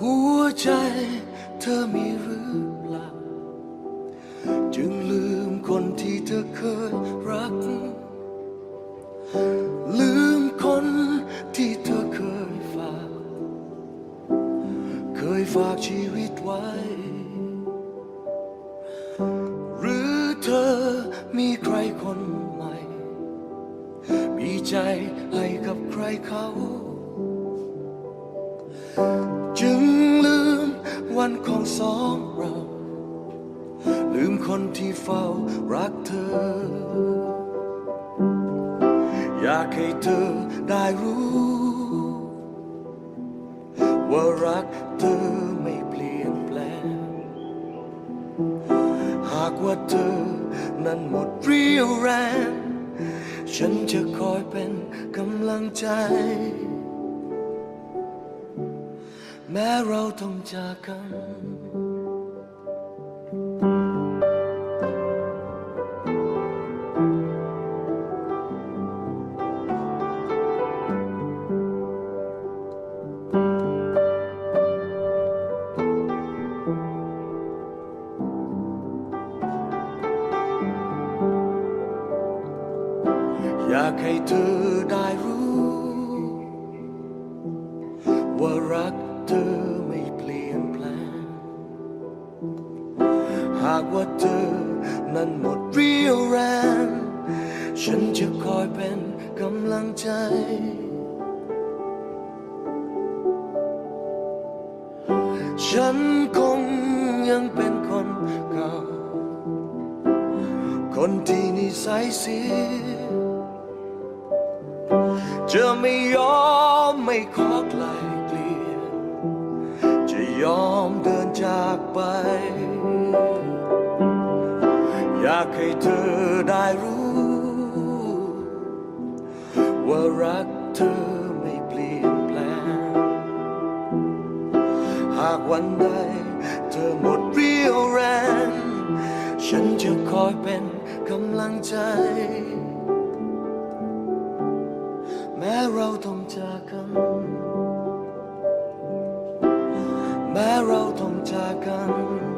หัวใจเธอมีหรือเปล่า จึงลืมคนที่เธอเคยรัก ลืมคนที่เธอเคยฝาก เคยฝากชีวิตไว้ หรือเธอมีใครคนใหม่ มีใจให้กับใครเขาจึงลืม วันของสองเรา ลืมคนที่เฝ้ารักเธอ อยากให้เธอได้รู้ ว่ารักเธอไม่เปลี่ยนแปลง หากว่าเธอนั้นหมดเรี่ยวแรง ฉันจะคอยเป็นกำลังใจ แม้เราต้องจากกัน อยากให้เธอได้รู้ ว่ารัก เธอไม่เปลี่ยนแปลง หากว่าเธอนั้นหมดเรี่ยวแรง ฉันจะคอยเป็นกำลังใจ ฉันคงยังเป็นคนเก่า คนที่นิสัยเสียจะไม่ยอมไม่ขอไกล ยอมเดินจากไป อยากให้เธอได้รู้ ว่ารักเธอไม่เปลี่ยนแปลง หากวันใดเธอหมดเรี่ยวแรง ฉันจะคอยเป็นกำลังใจ แม้เราต้องจากกัน แม้เราต้องจากกัน